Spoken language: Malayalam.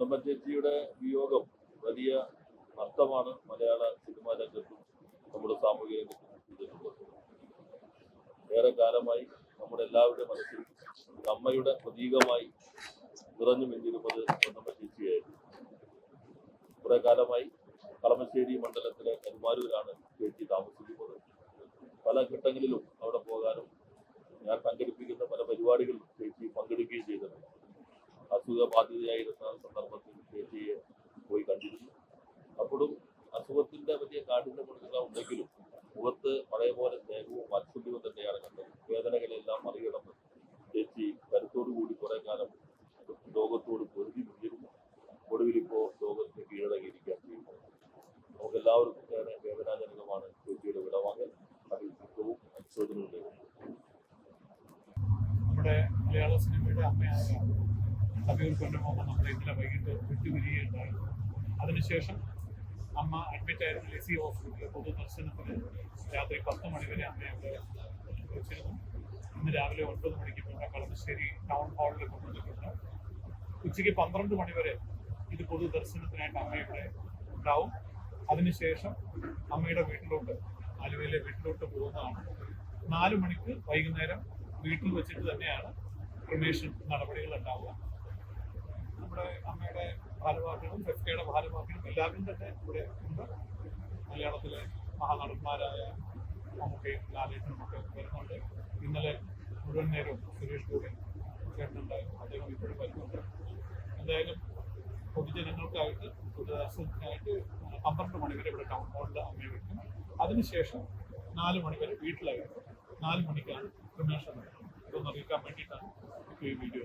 പൊന്നമ്മ ചേച്ചിയുടെ വിയോഗം വലിയ നഷ്ടമാണ് മലയാള സിനിമാ രംഗത്തും നമ്മുടെ സാമൂഹിക രംഗത്തും ഏറെ കാലമായി നമ്മുടെ എല്ലാവരുടെ മനസ്സിൽ അമ്മയുടെ പ്രതീകമായി നിറഞ്ഞു മിന്നിരുന്നത് പൊന്നമ്മ ചേച്ചിയായിരുന്നു. കുറെ കാലമായി കളമശ്ശേരി മണ്ഡലത്തിലെ കരുമാരൂരാണ് ചേച്ചി താമസിക്കുന്നത്. പല ഘട്ടങ്ങളിലും അവിടെ പോകാനും ഞാൻ സംഘടിപ്പിക്കുന്ന പല പരിപാടികളിലും ചേച്ചി വലിയ കാഠിന്യമുള്ള ഉണ്ടെങ്കിലും മുഖത്ത് പഴയ പോലെ സ്നേഹവും വാത്സല്യവും തന്നെയാണ് കണ്ടത്. വേദനകളെല്ലാം മറികടന്ന് ചേച്ചി കരുത്തോടു കൂടി കുറെ കാലം ലോകത്തോട് പൊരുതി നിന്നിരുന്നു. ഒടുവിൽ ഇപ്പോൾ ലോകത്തിന് കീഴടങ്ങിയിരിക്കാൻ ചെയ്യുന്നു നമുക്ക് എല്ലാവർക്കും ഏറെ വേദനാജനകമാണ് ചേച്ചിയുടെ വിടവാങ്ങൽ അതിൽ ദുഃഖവും അനുശോചനവും മലയാള സിനിമയുടെ അമ്മയായ കവിയൂർ പൊന്നമ്മ ഇന്നലെ വൈകിട്ട് വിട്ടുപിരിയുകയുണ്ടായി. അതിനുശേഷം അമ്മ അഡ്മിറ്റ് ആയിരുന്നു എ സി ഹോസ്പിറ്റലിൽ പൊതുദർശനത്തിന് രാത്രി പത്ത് മണി വരെ അമ്മയെ അവിടെ വെച്ചിരുന്നു. ഇന്ന് രാവിലെ ഒൻപത് മണിക്ക് ഇവിടെ കളമശ്ശേരി ടൗൺ ഹാളിൽ കൊണ്ടുവന്നിട്ടുണ്ട്. ഉച്ചയ്ക്ക് പന്ത്രണ്ട് മണിവരെ ഇത് പൊതുദർശനത്തിനായിട്ട് അമ്മ ഇവിടെ ഉണ്ടാവും. അതിനുശേഷം അമ്മയുടെ വീട്ടിലോട്ട് ആലുവയിലെ വീട്ടിലോട്ട് പോകുന്നതാണ്. നാല് മണിക്ക് വൈകുന്നേരം വീട്ടിൽ വെച്ചിട്ട് തന്നെയാണ് ക്രിമേഷൻ നടപടികൾ ഉണ്ടാവുക. നമ്മുടെ അമ്മയുടെ ഭാരവാഹികളും ഭാരവാഹികളും എല്ലാവരും തന്നെ ഇവിടെ ഉണ്ട്. മലയാളത്തിലെ മഹാനടന്മാരായ മമ്മൂക്കയും ലാലേട്ടനും ഒക്കെ വരുന്നുണ്ട്. ഇന്നലെ മുഴുവൻ നേരവും സുരേഷ് ഗോപി ചേട്ടനുണ്ടായിരുന്നു അദ്ദേഹം ഇപ്പോഴും വരുന്നുണ്ട്. എന്തായാലും പൊതുജനങ്ങൾക്കായിട്ട് പൊതുദർശനത്തിനായിട്ട് പന്ത്രണ്ട് മണി വരെ ഇവിടെ ടൗൺ ഹാളിൽ അമ്മയെ വെക്കും. അതിനുശേഷം നാല് മണി വരെ വീട്ടിലായിരുന്നു നാല് മണിക്കാണ് ക്രിമിനേഷൻ ഇതൊന്ന് അറിയിക്കാൻ വേണ്ടിയിട്ടാണ് ഈ വീഡിയോ